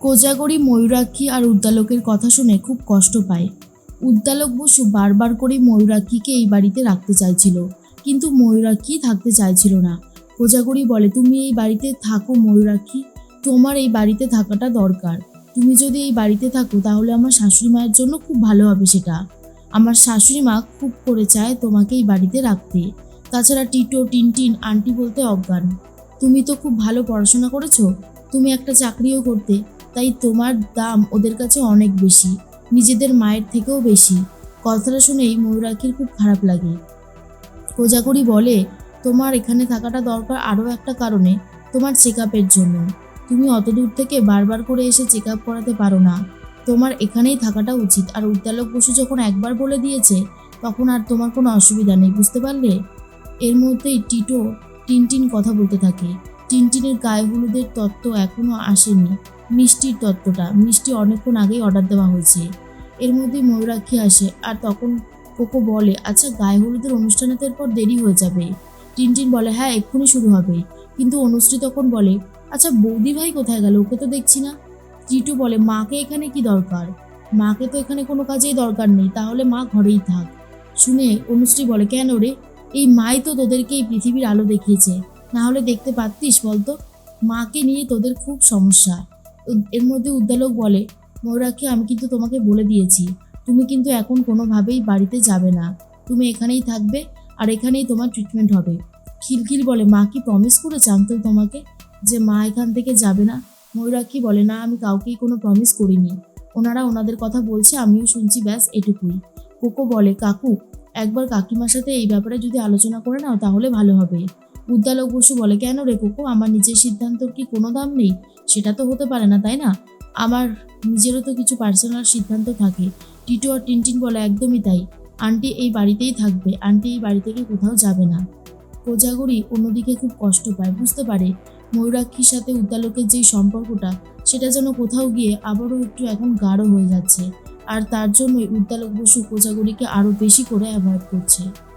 কোজাগরি, ময়ূরাক্ষী আর উদ্দালকের কথা শুনে খুব কষ্ট পায়। উদ্দালক বসু বারবার করে ময়ূরাক্ষীকে এই বাড়িতে রাখতে চাইছিল, কিন্তু ময়ূরাক্ষী থাকতে চাইছিল না। কোজাগরি বলে, তুমি এই বাড়িতে থাকো ময়ূরাক্ষী, তোমার এই বাড়িতে থাকাটা দরকার। তুমি যদি এই বাড়িতে থাকো, তাহলে আমার শাশুড়ি মায়ের জন্য খুব ভালো হবে সেটা। আমার শাশুড়ি মা খুব করে চায় তোমাকে এই বাড়িতে রাখতে। তাছাড়া টিটো, টিনটিন, আন্টি বলতে অজ্ঞান। তুমি তো খুব ভালো পড়াশোনা করেছ। তুমি একটা চাকরিও করতে। তাই তোমার দাম ওদের কাছে অনেক বেশি, নিজেদের মায়ের থেকেও বেশি। কথাটা শুনেই ময়ূরাক্ষীর খুব খারাপ লাগে। কোজাগরি বলে, তোমার এখানে থাকাটা দরকার আরও একটা কারণে, তোমার চেক জন্য। তুমি অত দূর থেকে বারবার করে এসে চেক আপ করাতে পারো না। তোমার এখানেই থাকাটা উচিত। আর উদ্যালক বসু যখন একবার বলে দিয়েছে, তখন আর তোমার কোনো অসুবিধা নেই, বুঝতে পারলে? এর মধ্যেই টিটো টিনটিন কথা বলতে থাকে। টিনটিনের গায়ে হলুদের তত্ত্ব এখনও আসেনি। মিষ্টির তত্ত্বটা, মিষ্টি অনেকক্ষণ আগেই অর্ডার দেওয়া হয়েছে। এর মধ্যেই ময়ূরাক্ষী আসে আর তখন কোকো বলে আচ্ছা গায়ে হলুদের অনুষ্ঠানে তো এরপর দেরি হয়ে যাবে। টিনটিন বলে হ্যাঁ এক্ষুনি শুরু হবে। কিন্তু অনুশ্রী তখন বলে আচ্ছা বৌদি ভাই কোথায় গেল? ওকে তো দেখছি না। টিটু বলে, মাকে এখানে কি দরকার? মাকে তো এখানে কোনো কাজেই দরকার নেই, তাহলে মা ঘরেই থাক। শুনে অনুশ্রী বলে, কেন রে? এই মাই তো তোদেরকে এই পৃথিবীর আলো দেখিয়েছে। না হলে দেখতে পারতিস বলতো? মাকে নিয়ে তোদের খুব সমস্যা। এর মধ্যে উদ্দালক বলে, ময়ূরাক্ষী, আমি কিন্তু তোমাকে বলে দিয়েছি। তুমি কিন্তু এখন কোনোভাবেই বাড়িতে যাবে না। তুমি এখানেই থাকবে আর এখানেই তোমার ট্রিটমেন্ট হবে। খিলখিল বলে, মা কি প্রমিস করেছে আঙ্কেল তোমাকে যে মা এখান থেকে যাবে না? ময়ূরাক্ষী বলে, না, আমি কাউকেই কোনো প্রমিস করিনি। ওনারা ওনাদের কথা বলছে, আমিও শুনছি ব্যাস এটুকুই। কোকো বলে, কাকু, একবার কাকিমার সাথে এই ব্যাপারে যদি আলোচনা করে নাও, তাহলে ভালো হবে। উদ্দালক বসু বলে, কেন রে কোকো? আমার নিজের সিদ্ধান্তর কি কোনো দাম নেই? সেটা তো হতে পারে না, তাই না? আমার, নিজেরও তো কিছু পার্সোনাল সিদ্ধান্ত থাকে। টিটু আর টিনটিন বলে, একদমই তাই। আন্টি এই বাড়িতেই থাকবে। আন্টি এই বাড়ি থেকে কোথাও যাবে না। কোজাগরি অন্যদিকে খুব কষ্ট পায়, বুঝতে পারে ময়ূরাক্ষীর সাথে উদ্দালকের যেই সম্পর্কটা, সেটা যেন কোথাও গিয়ে আবারও একটু এখন গাঢ় হয়ে যাচ্ছে। আর তার জন্যই উদ্দালক বসু কোজাগরিকে আরও বেশি করে অ্যাভয়েড করছে।